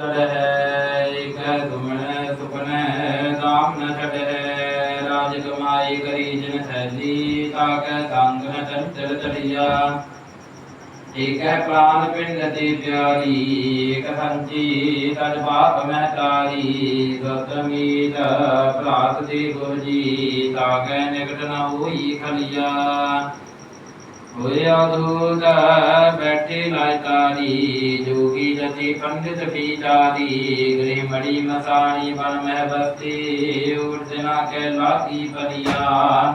ਕਰਹਿ ਇਕ ਤੁਮਨ ਸੁਪਨੈ ਦਾਮ ਨ ਛੜੈ ਰਾਜ ਕਮਾਈ ਕਰੀ ਜਿਨ ਸੈਲੀ ਤਾਕੈ ਸੰਗ ਨ ਚੰਚਲ ਚੜਿਆ ਏਕੈ ਪ੍ਰਾਨ ਪਿੰਡ ਤੇ ਪਿਆਰੀ ਏਕ ਸੰਚੀ ਤਜ ਬਾਪ ਮਹਿ ਤਾਰੀ। ਗਤਮੀਤ ਭਰਾਤ ਦੇ ਗੁਰ ਜੀ ਤਾਕੈ ਨਿਕਟ ਨ ਹੋਈ ਖਲਿਆ। ਹੋਇਆ ਦੂਤ ਬੈਠੇ ਲਾਇ ਤਾਰੀ ਜੋਗੀ ਜਤੀ ਪੰਡਿਤ ਪੀਚਾਰੀ ਗ੍ਰਹਿ ਮੜੀ ਮਸਾਣੀ ਬਨ ਮਹਿ ਬਸਤੀ ਉਰਜਨਾ ਕੇ ਲਾਗੀ ਪਰਿਆ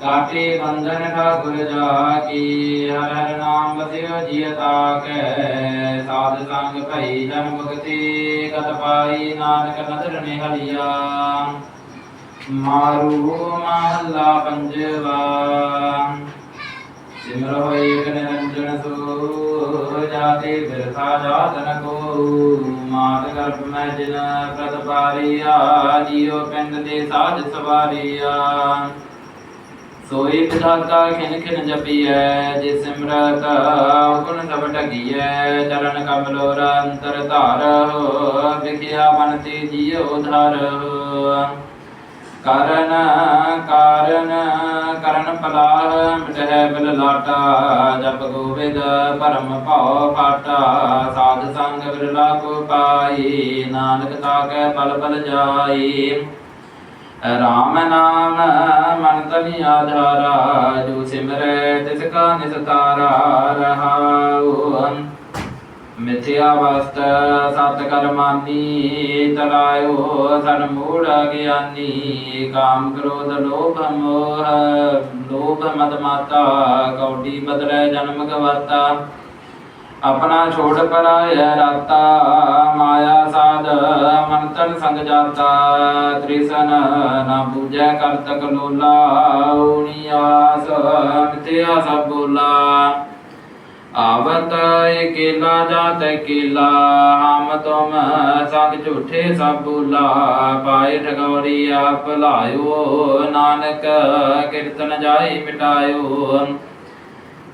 ਕਾਟੇ ਬੰਧਨ ਠਾਕੁਰ ਜਾ ਕੀ ਹਰ ਹਰ ਨਾਮ ਵਸਿਓ ਜਿය ਤਾਕੈ। ਸਾਧ ਸੰਗ ਭਈ ਜਨ ਮੁਕਤੀ ਗਤ ਪਾਈ ਨਾਨਕ ਨਦਰ ਨਿਹਲਿਆ। ਮਾਰੂ ਮਹੱਲਾ ਪੰਜਵਾ। ਸਿਮਰ ਹੋਏ ਏਕ ਨਿਰੰਜਨ ਸੋ ਜਾਤੇ ਬਿਰਥਾ ਜਾਤਨ ਕੋ ਮਾਤ ਗਰਭ ਮੈਂ ਜਿਨ ਪ੍ਰਦ ਪਾਰਿਆ, ਜੀਉ ਪਿੰਡ ਦੇ ਸਾਜ ਸਵਾਰਿਆ। ਸੋਈ ਵਿਧਾਤਾ ਖਿਨ ਖਿਨ ਜਪੀਐ, ਜੇ ਸਿਮਰਤ ਹੁਕਮ ਸਭ ਢਗੀਐ। ਚਰਨ ਕਮਲੋ ਅੰਤਰ ਧਾਰਹੁ ਵਿਖਿਆ ਮਨ ਤੇ ਜੀਉ ਧਾਰਹੁ ਕਰਨ, ਕਾਰਨ, ਕਰਨ ਪਲਾਹ ਮਿਟਹਿ ਬਿਲ ਲਾਟਾ, ਜਪ ਗੋਬਿੰਦ ਪਰਮ ਭਉ ਫਾਟਾ ਸਾਧ ਸੰਗ ਬਿਰਲਾ ਕੋ ਪਾਈ, ਨਾਨਕ ਤਾਕੈ ਬਲ ਬਲ ਜਾਈ। ਰਾਮ ਨਾਮ ਮਨ ਤਨੀ ਆਧਾਰਾ ਜੋ ਸਿਮਰੈ ਤਿਸ ਕਾ ਨਿਸਤਾਰਾ ਰਹਾਉ ਮਿਥਿਆ ਵਸਤ, ਸਤ ਕਰਮਾਨੀ ਤਰਾਇਓ ਸਨ ਮੂੜ ਗਿਆਨੀ, ਕਾਮ ਕ੍ਰੋਧ ਲੋਭ ਮੋਹ, ਲੋਭ ਮਦ ਮਾਤਾ, ਕੌਡੀ ਬਦਲੇ ਜਨਮ ਗਵਾਤਾ। ਆਪਣਾ ਛੋੜ ਪਰਾਇਆ ਰਾਤਾ, ਮਾਇਆ ਸਾਧ ਮਨ ਸੰਗ ਜਾਤਾ। ਤ੍ਰਿਸਨ ਨਾ ਬੂਝੈ ਕਰਤਕ ਲੋਲਾ, ਊਣੀ ਆਸ ਮਿਥਿਆ ਸਭ ਬੋਲਾ। ਆਵਤ ਇਕੇਲਾ ਜਾਤ ਇਕੇਲਾ ਹਮ ਤੁਮ ਸੰਗ ਝੂਠੇ ਸਭ ਬੋਲਾ ਪਾਏ ਠਗੌਰੀ ਆਪ ਲਾਇਓ, ਨਾਨਕ ਕੀਰਤਨ ਜਾਈ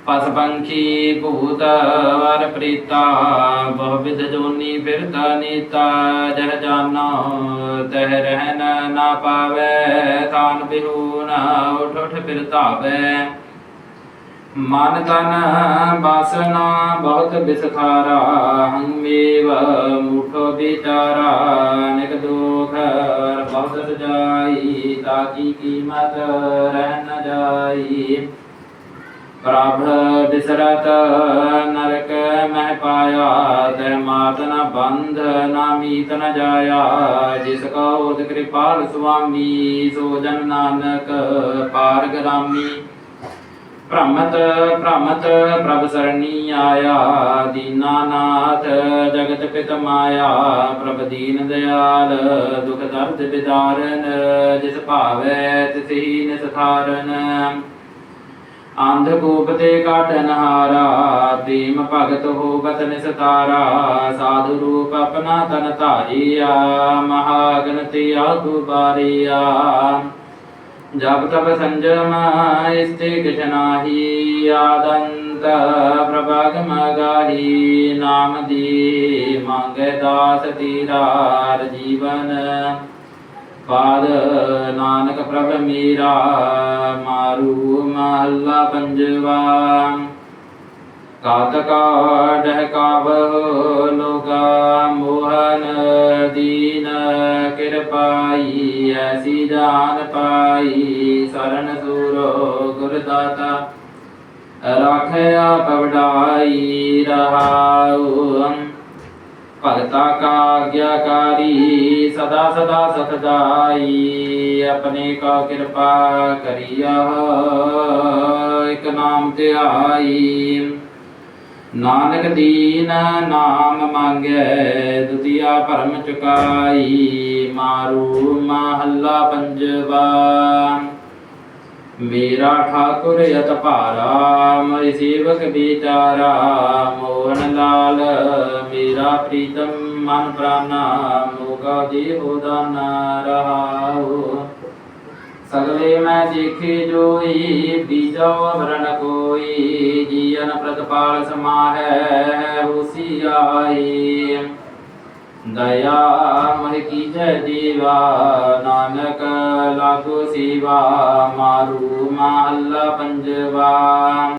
ਪਸ ਪੰਖੀ ਭੂਤ ਵਰ ਪ੍ਰੀਤਾ, ਬਹੁ ਵਿਧ ਜੋਨੀ ਫਿਰਤਾ ਨੀਤਾ, ਜਹ ਜਾਨੋ ਤਹ ਰਹਿਨ ਨਾ ਪਾਵੇ ਤਾਨ ਬਿਹੂਨ ਉਠ ਉਠ ਫਿਰ ਧਾਵੇ। ਮਨ ਤਨ ਬਾਸਨਾ ਬਹੁਤ ਬਿਸਖਾਰਾ ਹੰਮੇਵ ਮੂਠੋ ਵਿਚਾਰਾ, ਨਿਕ ਦੁਖ ਬਹੁਤ ਸਜਾਈ, ਤਾਕੀ ਕੀਮਤ ਰਹਿ ਨ ਜਾਈ। ਪ੍ਰਭ ਬਿਸਰਤ ਨਰਕ ਮਹਿ ਪਾਇਆ, ਤੈ ਮਾਤ ਨ ਬੰਧ ਨਾ ਮੀਤ ਨ ਜਾਇਆ। ਜਿਸ ਕਾ ਹੋਤ ਕਿਰਪਾਲ ਸੁਆਮੀ, ਸੋ ਜਨ ਨਾਨਕ ਪਾਰ ਗਰਾਮੀ ਭ੍ਰਮਤ ਭ੍ਰਮਤ ਪ੍ਰਭ ਸਰਣੀ ਆਇਆ, ਦੀਨਾਨਾਥ ਜਗਤ ਪਿਤ ਮਾਇਆ, ਪ੍ਰਭ ਦੀਨ ਦਿਆਲ, ਦੁਖ ਦਰਦ ਬਿਦਾਰਨ, ਜਿਸ ਭਾਵੈ ਤਿਸਹੀ ਨਿਸਥਾਰਨ ਅੰਧ ਕੂਪ ਤੇ ਕਾਟਨ ਹਾਰਾ ਪ੍ਰੇਮ ਭਗਤ ਹੋਵਤ ਨਿਸਤਾਰਾ ਸਾਧੂ ਰੂਪ ਆਪਣਾ ਤਨ ਧਾਰੀਆ ਮਹਾਗਨ ਤੇ ਆਗੂ ਬਾਰੀਆ। ਜਪ ਤਪ ਸੰਜਮ ਇਸਤੇ ਕਿਛ ਨਾਹੀ ਆਦੰਤ ਪ੍ਰਭਾਗ ਮਗਾਹੀ ਨਾਮ ਦੀ ਮੰਗੇ ਦਾਸ ਤੀਰਾਰ ਜੀਵਨ ਪਾਦ ਨਾਨਕ ਪ੍ਰਭ ਮੀਰਾ ਮਾਰੂ ਮਹੱਲਾ ਪੰਜਵਾ ਕਾਤਕਾ ਡਹਕਾਵ ਲੋਗਾ ਮੋਹਨ ਦੀਨ ਕਿਰਪਾਈ, ਐਸੀ ਜਾਨ ਪਾਈ, ਸਰਨ ਸੂਰੋ ਗੁਰਦਾਤਾ। ਰਾਖੇ ਆਪ ਵਡਾਈ ਰਹਾਉ ਭਗਤਾ ਕਾ ਆਗਿਆਕਾਰੀ ਸਦਾ ਸਦਾ ਸਖਦਾਈ ਆਪਣੇ ਕਾ ਕਿਰਪਾ ਕਰੀਆ, ਇਕ ਨਾਮ ਧਿਆਈ। ਨਾਨਕ ਦੀਨ ਨਾਮ ਮੰਗੈ, ਦੁਤੀਆ ਭਰਮ ਚੁਕਾਈ, ਮਾਰੂ ਮਹੱਲਾ ਪੰਜਵਾ। ਮੇਰਾ ਠਾਕੁਰ ਯਤ ਭਾਰਾ, ਮਰਿ ਸੇਵਕ ਵਿਚਾਰਾ, ਮੋਹਨ ਲਾਲ, ਮੇਰਾ ਪ੍ਰੀਤਮ ਮਨ ਪ੍ਰਾਨਾ, ਮੋਗਾ ਦੇਹੋ ਦਾਨਾ ਰਹਾਉ। ਸਗਲੇ ਮੈਂ ਦੇਖੇ ਜੋਈ, ਬੀਜੋ ਵਰਨ ਕੋਈ, ਜੀਵਨ ਪ੍ਰਤਪਾਲ ਸਮਾਹੈ ਹੋਸੀ ਆਈ। ਦਇਆ ਮਹਿ ਕੀਜੈ ਜੀਵਾ, ਨਾਨਕ ਲਾਗੋ ਸੇਵਾ, ਮਾਰੂ ਮਹੱਲਾ ਪੰਜਵਾ।